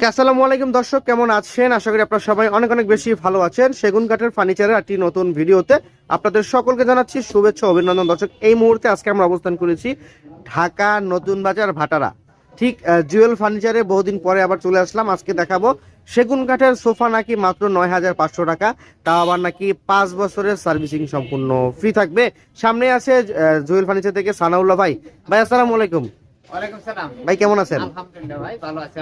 ওকে, আসসালামু আলাইকুম দর্শক, কেমন আছেন? আশা করি আপনারা সবাই অনেক অনেক বেশি ভালো আছেন। সেগুন কাঠের ফার্নিচারের একটি নতুন ভিডিওতে আপনাদের সকলকে জানাচ্ছি শুভেচ্ছা অভিনন্দন। দর্শক, এই মুহূর্তে আজকে আমরা অবস্থান করেছি ঢাকা নতুন বাজার ভাটারা। ঠিক জুয়েল ফার্নিচারে বহুদিন পরে আবার চলে আসলাম। আজকে দেখাবো সেগুন কাঠের সোফা নাকি মাত্র নয় হাজার পাঁচশো টাকা, তাও আবার নাকি পাঁচ বছরের সার্ভিসিং সম্পূর্ণ ফ্রি থাকবে। সামনে আছে জুয়েল ফার্নিচার থেকে সানাউল্লাহ ভাই। ভাই, আসসালামু আলাইকুম। ভাই কেমন আছেন? ভাই ভালো আছি।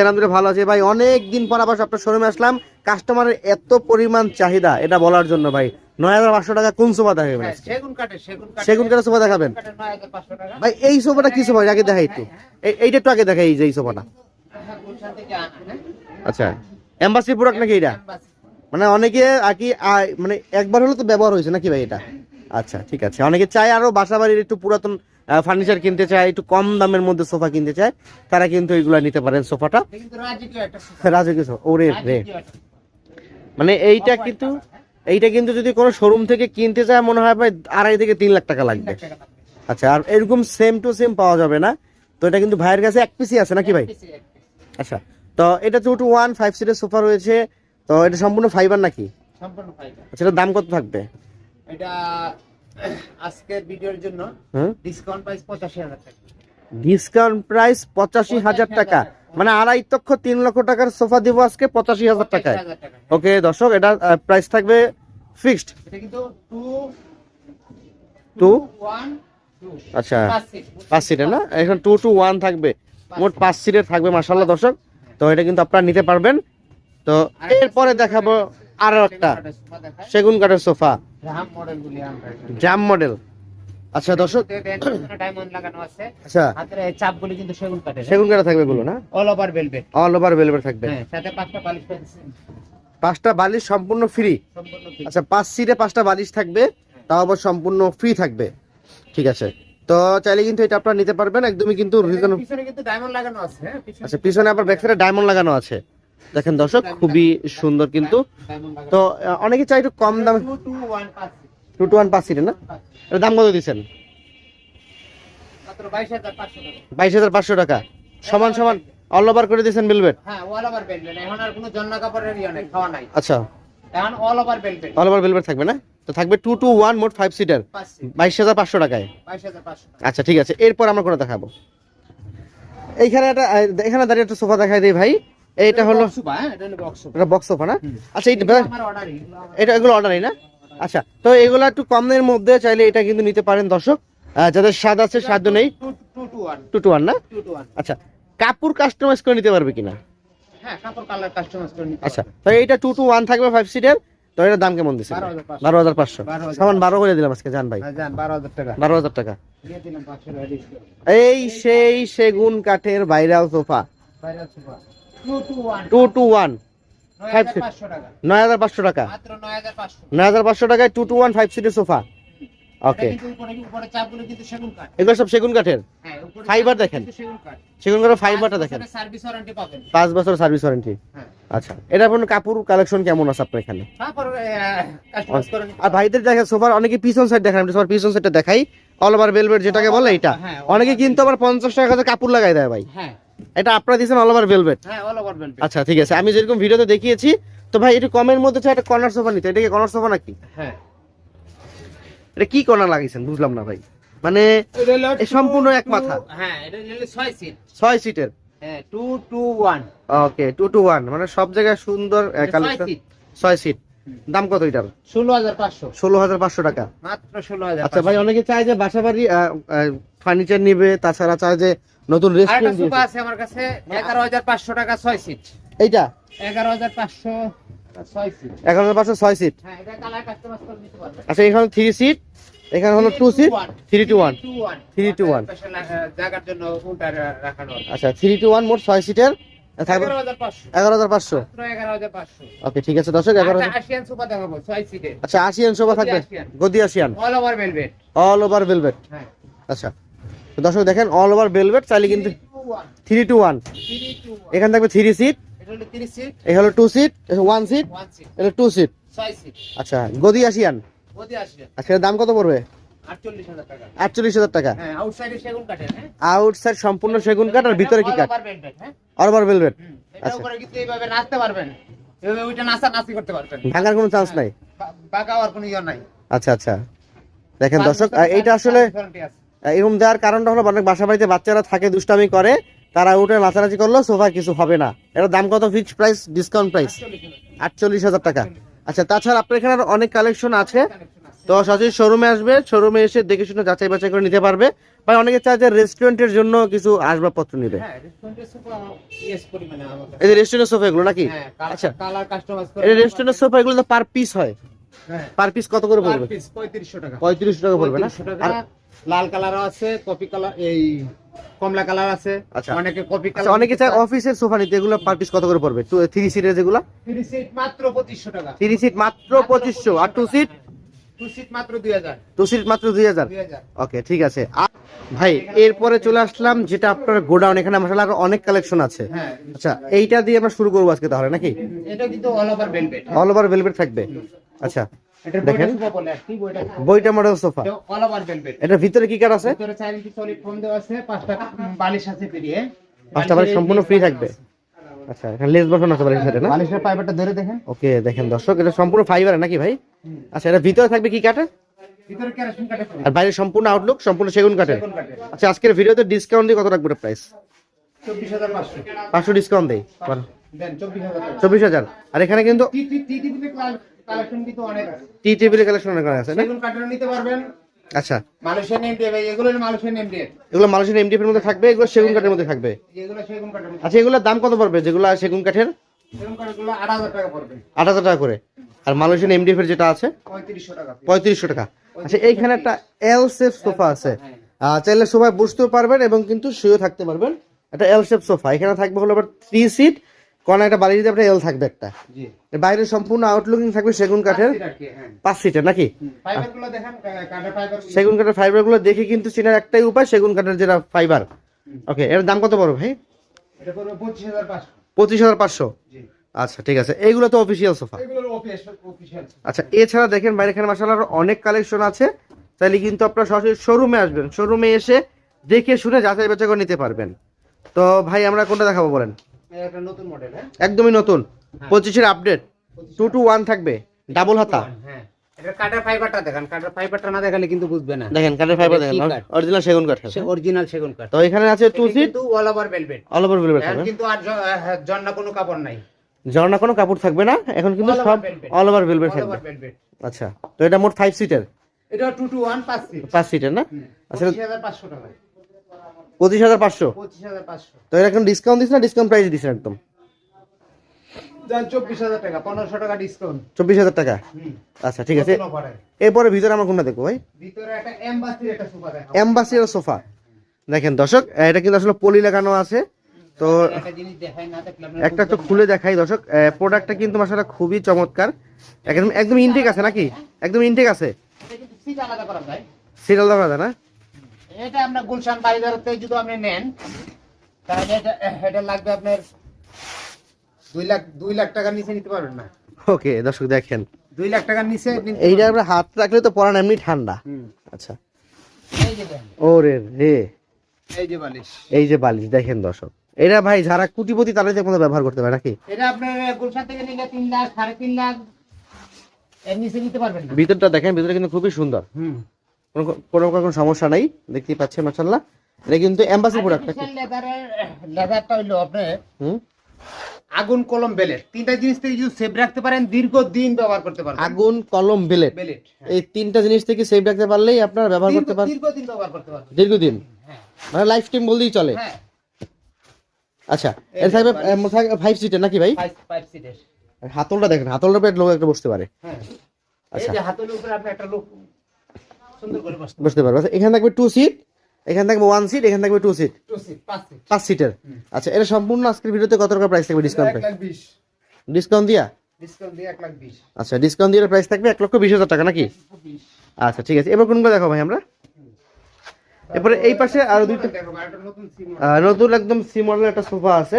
আলহামদুলিল্লাহ ভালো ভাই অনেক দিন পর আবার আপনার শোরুমে আসলাম। কাস্টমারের এত পরিমাণ চাহিদা এটা বলার জন্য ভাই। নয় হাজার পাঁচশো টাকা কোন সোফা দেখাবেন হ্যাঁ, সেগুন কাঠের সোফা দেখাবেন? কাঠে 9500 টাকা। ভাই এই সোফাটা কি সোফা? আগে দেখাই এইটা একটু আগে দেখাই এই যে এই সোফাটা। আচ্ছা এম্বাসি প্রোডাক্ট নাকি এটা মানে অনেকে আর কি মানে একবার হলো তো ব্যবহার হয়েছে নাকি ভাই এটা? আচ্ছা ঠিক আছে। অনেকে চায় আরও বাসা বাড়ির একটু পুরাতন ফার্নিচার কিনতে চায় একটু কম দামের মধ্যে সোফা কিনতে চায় তারা কিন্তু এগুলা নিতে পারেন সোফাটা রাজকীয় ওরে রে। মানে এইটা কিন্তু এইটা কিন্তু যদি কোনো শোরুম থেকে কিনতে চায় মনে হয় ভাই আড়াই থেকে তিন লাখ টাকা লাগবে। আচ্ছা আর এরকম সেম টু সেম পাওয়া যাবে না। তো এটা কিন্তু ভাইয়ের কাছে এক পিসি আছে নাকি ভাই। আচ্ছা তো এটা টু টু ওয়ান ফাইভ সিটের সোফা রয়েছে। তো এটা সম্পূর্ণ ফাইবার নাকি? সম্পূর্ণ ফাইবার আচ্ছা এটার দাম কত থাকবে? এটা আজকের ভিডিওর জন্য ডিসকাউন্ট প্রাইস 85000 টাকা। ডিসকাউন্ট প্রাইস পঁচাশি হাজার টাকা। মানে আড়াই লক্ষ তিন লক্ষ টাকার সোফা দিব আজকে পঁচাশি হাজার টাকায়। 85000 টাকা ওকে দর্শক এটা প্রাইস থাকবে ফিক্সড এটা কিন্তু 2 টু 1 2 আচ্ছা। পাঁচ সিট না? এখন টু টু ওয়ান থাকবে। মোট পাঁচ সিটের থাকবে মাসাল্লাহ দর্শক। তো এটা কিন্তু আপনারা নিতে পারবেন। তো এরপরে দেখাবো আরও একটা। সেগুন কাঠের সোফা। রাম মডেল জাম মডেল। আচ্ছা দর্শক ডায়মন্ড লাগানো আছে। আচ্ছা। হাতের চাপগুলি কিন্তু সেগুন কাঠের। সেগুন কাঠে থাকবে এগুলো না? All over velvet all over velvet থাকবে। হ্যাঁ সাথে পাঁচটা বালিশ পাঁচটা বালিশ সম্পূর্ণ ফ্রি আচ্ছা পাঁচ সিটে পাঁচটা বালিশ থাকবে তাও আবার সম্পূর্ণ ফ্রি থাকবে। ঠিক আছে। তো চাইলে কিন্তু এটা আপনারা নিতে পারবেন একদমই কিন্তু পিছনে কিন্তু ডায়মন্ড লাগানো আছে হ্যাঁ আচ্ছা পিছনে আবার ব্যাক সাইডে ডায়মন্ড লাগানো আছে। দেখেন দর্শক খুবই সুন্দর কিন্তু। তো অনেকে চাই একটু কম দামে 2 2 1 পাঁচ টু টু ওয়ান পাঁচ সিটে না এর দাম কত দিচ্ছেন? মাত্র 22500 টাকা বাইশ হাজার পাঁচশো টাকা। সমান সমান অল ওভার করে দিয়েছেন বেলভেট হ্যাঁ অল ওভার ভেলভেট এখন আর কোনো জন্না কাপড়ের ইয়ে নেই খাওয়া নাই। আচ্ছা। এখন all over velvet all over velvet থাকবে না? তো থাকবে টু টু ওয়ান মোট ফাইভ সিটার বাইশ হাজার পাঁচশো টাকায়। আচ্ছা ঠিক আছে। এরপর আমরা কোনো দেখাবো। এইখানে একটা এখানে দাঁড়িয়ে একটা সোফা দেখাই দিই ভাই। এইটা হলো হ্যাঁ এটা হলো এটা বক্স সোফা না? আচ্ছা এইটা এটা এগুলো অর্ডারই না? আচ্ছা তো এগুলো একটু কমের মধ্যে চাইলে এটা কিন্তু নিতে পারেন দর্শক। যাদের স্বাদ আছে স্বাদ নেই 2 2 টু টু ওয়ান না? 2 টু 1 আচ্ছা কাপড় কাস্টমাইজ করে নিতে পারবে কিনা? হ্যাঁ আচ্ছা তো এইটা টু টু ওয়ান থাকবে ফাইভ সিটের তো এটার দাম কেমন দিচ্ছে বারো হাজার পাঁচশো। 12,500 সমান বারো করে দিলাম আজকে জান ভাই। হ্যাঁ জান 12000 টাকা। বারো হাজার টাকা। দিয়ে দিলাম 500 টাকা ডিসকাউন্ট এই সেই সেগুন কাঠের sofa viral 2 two two one 9500 টাকা। নয় হাজার পাঁচশো টাকা? নয় হাজার পাঁচশো। টাকায় টু টু ওয়ান ফাইভ সিটের সোফা ওকে এগুলো সব সেগুন কাঠের? হ্যাঁ Fiber চাপগুলো দেখেন। সেগুন কাঠের ফাইবারটা দেখেন। পাঁচ বছর সার্ভিস ওয়ারেন্টি হ্যাঁ। আচ্ছা এটা আপনার কাপড় কালেকশন কেমন আছে আপনার এখানে? নিতে আর ভাইদের দেখে সোফার অনেকে পিছন সাইড দেখান সোফার পিছন সাইডটা দেখাই। অল ওভার ভেলভেট যেটাকে বলে এটা হ্যাঁ, অনেকে কিন্তু আবার পঞ্চাশ টাকা কাপড় লাগাই দেয় ভাই। হ্যাঁ। এটা আপনারা দিয়েছেন অল ওভার ভেলভেট হ্যাঁ অল ওভার বেলভেট আচ্ছা ঠিক আছে। আমি যেরকম ভিডিওতে দেখিয়েছি তো ভাই এটা কমের মধ্যে একটা কর্নার সোফা নিতে এটা কি কর্নার সোফা নাকি? হ্যাঁ। এটা কি কর্নার লাগিয়েছেন বুঝলাম না ভাই। মানে সম্পূর্ণ এক মাথা। হ্যাঁ এটা হলো 6 সিট ছয় সিটের হ্যাঁ 2 two 1 okay two two one মানে সব জায়গায় সুন্দর কালেকশন সিট ছয় সিট দাম কত এটার? 16500 ষোলো হাজার পাঁচশো টাকা। মাত্র 16500 আচ্ছা ভাই অনেকে চায় যে বাসা বাড়ি ফার্নিচার নিবে তাছাড়া চায় যে নতুন রেস্টুরেন্ট সোফা আছে আমার কাছে 11500 টাকা 6 সিট। এইটা? 11500 6 সিট। এগারো পাঁচশো ছয় সিট? হ্যাঁ আচ্ছা এখানে থ্রি সিট এখানে হলো two seat three two one জন্য উল্টা রাখানো আচ্ছা থ্রি টু ওয়ান মোট ছয় সিটের এগারো হাজার পাঁচশো। মাত্র 11500 ওকে ঠিক আছে দর্শক এগারো একটা আশিয়ান সোফা দেখাবো 6 সিটে আচ্ছা আশিয়ান সোফা থাকবে। গদি ASEAN all over velvet all over velvet হ্যাঁ। আচ্ছা। তো দর্শক দেখেন অল ওভার বেলভেট চাইলে কিন্তু থ্রি টু ওয়ান টু 1 এখানে থাকবে থ্রি সিট এটা হলো 30 সিট এই হলো টু সিট ওয়ান সিট 1 এটা টু সিট আচ্ছা গদি আশিয়ান আচ্ছা দাম কত পড়বে? 48000 আটচল্লিশ হাজার টাকা। আউটসাইডে সম্পূর্ণ সেগুন কাঠ আর ভিতরে কি কাঠ? অরবার ভেলভেট আচ্ছা। উপরে কিন্তু এইভাবে নাচতে পারবেন ওইটা নাচা নাচি করতে পারবেন ভাঙার কোনো চান্স নাই? বাঁকা হওয়ার কোনো ইয়ে নাই। আচ্ছা আচ্ছা। দেখেন দর্শক এইটা আসলে এরকম দেওয়ার কারণটা হলো অনেক বাসা বাড়িতে বাচ্চারা থাকে দুষ্টামি করে তারা উঠে নাচানাচি করলেও সোফা কিছু হবে না। এটার দাম কত ফিক্সড প্রাইস ডিসকাউন্ট প্রাইস আটচল্লিশ হাজার টাকা। আচ্ছা তাছাড়া আপনার এখানে অনেক কালেকশন আছে। তো সরাসরি শোরুমে আসবে শোরুমে এসে দেখে শুনে যাচাই বাছাই করে নিতে পারবে। বা অনেকে চায় যে রেস্টুরেন্টের জন্য কিছু আসবাবপত্র নিবে। হ্যাঁ, এই রেস্টুরেন্টের সোফা এগুলো নাকি? হ্যাঁ, আচ্ছা। কালার- কালার করে এই রেস্টুরেন্টের সোফা এগুলো তো পার পিস হ্যাঁ, পার পিস কত করে পড়বে? 3500 টাকা। পড়বে না? আর লাল কালারও আছে কপি কালার এই কমলা কালার আছে। আচ্ছা। অনেকে কপি আচ্ছা কালার অনেকে চায় অফিসের সোফা নিতে। এগুলো পার পিস কত করে পড়বে? থ্রি সিটের যেগুলো? থ্রি সিট মাত্র 2500 টাকা। থ্রি সিট মাত্র পঁচিশশো। আর টু সিট টু সিট মাত্র 2000 টু সিট মাত্র দুই হাজার? ওকে ঠিক আছে। ভাই এরপরে চলে আসলাম যেটা আপনার গোডাউন। এখানে মশলা আরও অনেক কালেকশন আছে। হ্যাঁ। আচ্ছা এইটা দিয়ে আমরা শুরু করব আজকে তাহলে নাকি? এটা কিন্তু all over velvet all over velvet থাকবে। আচ্ছা দেখেন। বইটা model sofa all over velvet এটার ভিতরে কি কার আছে ভিতরে ইঞ্চি সলিড ফোম দেওয়া আছে পাঁচটা বালিশ আছে পেরিয়ে পাঁচটা বাড়ি সম্পূর্ণ ফ্রি থাকবে আচ্ছা এখানে লেস বসানো আছে বাড়ির সাথে না বালিশের পাইপটা ধরে দেখেন ওকে দেখেন দর্শক এটা সম্পূর্ণ ফাইবার নাকি ভাই আচ্ছা এটা ভিতরে থাকবে কি কাঠের ভিতরে কাটে আর বাইরে সম্পূর্ণ আউটলুক সম্পূর্ণ সেগুন কাঠের আচ্ছা আজকের ভিডিওতে ডিসকাউন্ট দিয়ে কত রাখবে প্রাইস চব্বিশ হাজার পাঁচশো পাঁচশো ডিসকাউন্ট দেই দেন চব্বিশ হাজার টাকা চব্বিশ হাজার আর এখানে কিন্তু কালেকশন কিন্তু অনেক আছে। টি টেবিলের কালেকশন অনেক আছে না? সেগুন কাঠেরও নিতে পারবেন। আচ্ছা। মালয়েশিয়ান এগুলো মালয়েশিয়ান এগুলো এমডিএফ এর মধ্যে থাকবে এগুলো সেগুন কাঠের মধ্যে থাকবে? এগুলো সেগুন কাঠের। আচ্ছা এগুলোর দাম কত পড়বে? যেগুলো সেগুন কাঠের? সেগুন কাঠগুলো আট হাজার টাকা পড়বে। আট হাজার টাকা করে। আর মালয়েশিয়ান এমডিএফ এর যেটা আছে? পঁয়ত্রিশশো টাকা পঁয়ত্রিশশো টাকা। আচ্ছা এইখানে একটা এল সেফ সোফা আছে। হ্যাঁ। চাইলে সোফায় বসতেও পারবেন এবং কিন্তু শুয়েও থাকতে পারবেন। একটা এল শেপ সোফা এখানে থাকবে হলো আবার থ্রি সিট কোন একটা দিতে এল থাকবে একটা। বাইরে সম্পূর্ণ আউটলুকিং থাকবে সেগুন কাঠের পাঁচ হ্যাঁ। সিটের নাকি? সেগুন কাঠের ফাইবারগুলো। দেখে কিন্তু চেনার একটাই উপায় সেগুন কাঠের যেটা ফাইবার ওকে এর দাম কত ভাই? পঁচিশ হাজার পাঁচশো। আচ্ছা ঠিক আছে। এইগুলো তো অফিসিয়াল সোফা আচ্ছা এছাড়া দেখেন বাইরে এখানে অনেক কালেকশন আছে। তাহলে কিন্তু আপনারা সরাসরি শোরুমে আসবেন। শোরুমে এসে দেখে শুনে যাচাই বাছাই করে নিতে পারবেন। তো ভাই আমরা কোনটা দেখাবো বলেন? একটা নতুন মডেল হ্যাঁ? একদমই নতুন। পঁচিশের আপডেট টু টু ওয়ান থাকবে। ডাবল হাতা। হ্যাঁ। এটা ফাইবারটা দেখেন। কাঠের ফাইবারটা না দেখালে কিন্তু বুঝবে না। দেখেন কাঠের ফাইবার দেখেন। অরিজিনাল সেগুন অরিজিনাল সেগুন কাঠ। তো এখানে আছে টু সিট কিন্তু all over velvet all over velvet কিন্তু আর জন্না কোনো কাপড় নাই। ঝর্ণা কোনো কাপড় থাকবে না। এখন কিন্তু সব অল ওভার ভেলভেট থাকবে। আচ্ছা তো এটা মোট ফাইভ সিটের এটা টু টু ওয়ান পাঁচ সিট পাঁচ সিটের না? আচ্ছা পাঁচশো টাকা। পঁচিশ হাজার পাঁচশো? তো এখন ডিসকাউন্ট দিচ্ছে না? ডিসকাউন্ট প্রাইস দিচ্ছেন একদম। চব্বিশ হাজার টাকা পনেরোশো টাকা ডিসকাউন্ট চব্বিশ হাজার টাকা? আচ্ছা ঠিক আছে। এরপরে ভিতরে আমরা কোনটা দেখব ভাই? ভিতরে একটা এমবাসির একটা সোফা দেখেন দর্শক এটা কিন্তু আসলে পলি লাগানো আছে। তো একটা তো খুলে দেখাই দর্শক। প্রোডাক্টটা কিন্তু মাসাটা খুবই চমৎকার। একদম একদম ইনটেক আছে নাকি? একদম ইনটেক আছে? এটা সিট আলাদা করা যায়। সিরিয়াল দেখা যায় না? এটা আপনার গুলশান বাড়িদারতে যদি আপনি নেন তাহলে এটা এটা লাগবে আপনার দুই লাখ দুই লাখ টাকার নিচে নিতে পারবেন না। ওকে দর্শক দেখেন। দুই লাখ টাকার নিচে এইটা আমরা হাত রাখলে তো পরান এমনি ঠান্ডা। আচ্ছা। ওরে রে। এই যে বালিশ। এই যে বালিশ দেখেন দর্শক। এটা ভাই যারা কুটিপতি তারা যে কোনো ব্যবহার করতে পারে নাকি? এটা আপনার গুলশান থেকে নিলে তিন লাখ সাড়ে তিন লাখ এর নিচে নিতে পারবেন ভিতরটা দেখেন ভিতরে কিন্তু খুবই সুন্দর। হুম। কোনো কোনো কোনো সমস্যা নাই দেখতেই পাচ্ছেন মাসাল্লাহ এটা কিন্তু এম্বাসি প্রোডাক্ট লেদারের লেদারটা হইল আপনার হুম? আগুন কলম বেলেট। তিনটা জিনিস থেকে যদি সেভ রাখতে পারেন দীর্ঘদিন ব্যবহার করতে পারবেন। আগুন কলম বেলেট। বেলেট এই তিনটা জিনিস থেকে সেভ রাখতে পারলেই আপনারা ব্যবহার করতে পারেন দীর্ঘদিন ব্যবহার করতে পারবেন। দীর্ঘদিন? হ্যাঁ। মানে লাইফ টাইম বললেই চলে। হ্যাঁ। আচ্ছা এটা থাকবে ফাইভ সিটের নাকি ভাই? ফাইভ ফাইভ সিটের হাতলটা দেখেন হাতলটা পেট লোক একটা বসতে পারে। হ্যাঁ। আচ্ছা। যে হাতের উপরে আপনি একটা লোক বসতে পারবে। আচ্ছা, এখানে থাকবে টু সিট এখানে থাকবে ওয়ান সিট এখানে থাকবে টু সিট পাঁচ সিটের আচ্ছা এটা সম্পূর্ণ আজকের ভিডিওতে কত টাকা প্রাইস থাকবে ডিসকাউন্ট ডিসকাউন্ট দিয়া? আচ্ছা ডিসকাউন্ট দিয়ে প্রাইস থাকবে এক লক্ষ বিশ হাজার টাকা নাকি? আচ্ছা ঠিক আছে। এবার কোনগুলো দেখো ভাই আমরা? এরপরে এই পাশে আরও দুইটা নতুন একদম সি মডেলের একটা সোফা আছে।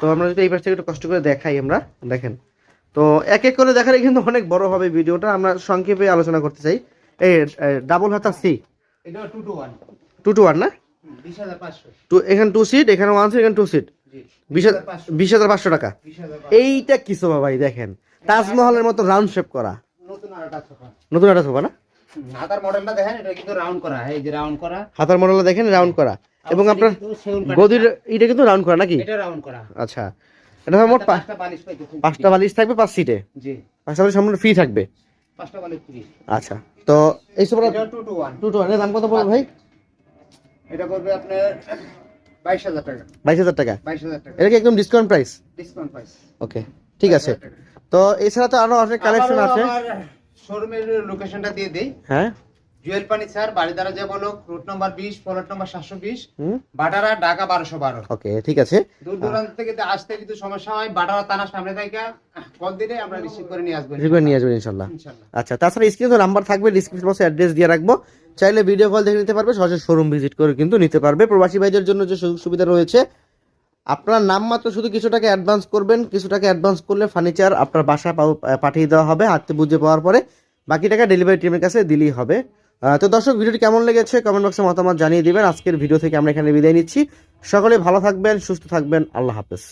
তো আমরা যদি এই পাশ থেকে একটু কষ্ট করে দেখাই আমরা দেখেন। তো এক এক করে দেখালে কিন্তু অনেক বড় হবে ভিডিওটা। আমরা সংক্ষেপে আলোচনা করতে চাই। এই ডাবল হাতা সি এটা two two one two two one না? টু এখানে টু সিট এখানে ওয়ান সিট এখানে টু সিট বিশ হাজার পাঁচশো। টাকা। এইটা কি সোফা ভাই দেখেন? তাজমহলের মতো রাউন্ড শেপ করা। নতুন একটা সোফা। না? হাতার মডেলটা দেখেন এটা কিন্তু রাউন্ড করা। এই যে রাউন্ড করা। হাতার মডেলটা দেখেন রাউন্ড করা। এবং আপনার গদির এটা কিন্তু রাউন্ড করা নাকি? এটা রাউন্ড করা। আচ্ছা। এটা মোট পাঁচটা বালিশ পাঁচটা বালিশ থাকবে পাঁচ সিটে জি। পাঁচটা বালিশ সম্পূর্ণ ফ্রি থাকবে? পাঁচটা বালিশ ফ্রি আচ্ছা। তো এই সব two two one two two দাম কত পড়বে ভাই? এটা পড়বে আপনার বাইশ হাজার টাকা। বাইশ হাজার টাকা? বাইশ হাজার টাকা। এটা কি একদম discount price discount price okay ঠিক আছে। তো এছাড়া তো আরও অনেক কালেকশন আছে। শোরুমের লোকেশনটা দিয়ে দেই। হ্যাঁ? জুয়েল ফার্নিচার বাড়িদারা যে বলো রুট নম্বর বিশ প্লট নম্বর সাতশো বিশ বাটারা ঢাকা বারোশো বারো। ওকে ঠিক আছে। দূর দূরান্ত থেকে আসতে যদি সমস্যা হয় বাটারা থানার সামনে থেকে। কল দিলে আমরা রিসিভ করে নিয়ে আসব রিপেয়ার নিয়ে আসবেন ইনশাল্লাহ। আচ্ছা তাছাড়া স্ক্রিনে তো নাম্বার থাকবে ডিসক্রিপশন বক্সে অ্যাড্রেস দিয়ে রাখব। চাইলে ভিডিও কল দেখে নিতে পারবে সরাসরি শোরুম ভিজিট করে কিন্তু নিতে পারবে। প্রবাসী ভাইদের জন্য যে সুযোগ সুবিধা রয়েছে আপনার নাম মাত্র শুধু কিছু টাকা অ্যাডভান্স করবেন কিছু টাকা অ্যাডভান্স করলে ফার্নিচার আপনার পাও- পাঠিয়ে দেওয়া হবে হাতে বুঝে পাওয়ার পরে। বাকি টাকা ডেলিভারি টিমের কাছে দিলেই হবে। তো দর্শক, ভিডিওটি কেমন লেগেছে কমেন্ট বক্সে মতামত জানিয়ে দিবেন। আজকের ভিডিও থেকে আমরা এখানে বিদায় নিচ্ছি। সকলে ভালো থাকবেন, সুস্থ থাকবেন। আল্লাহ হাফেজ।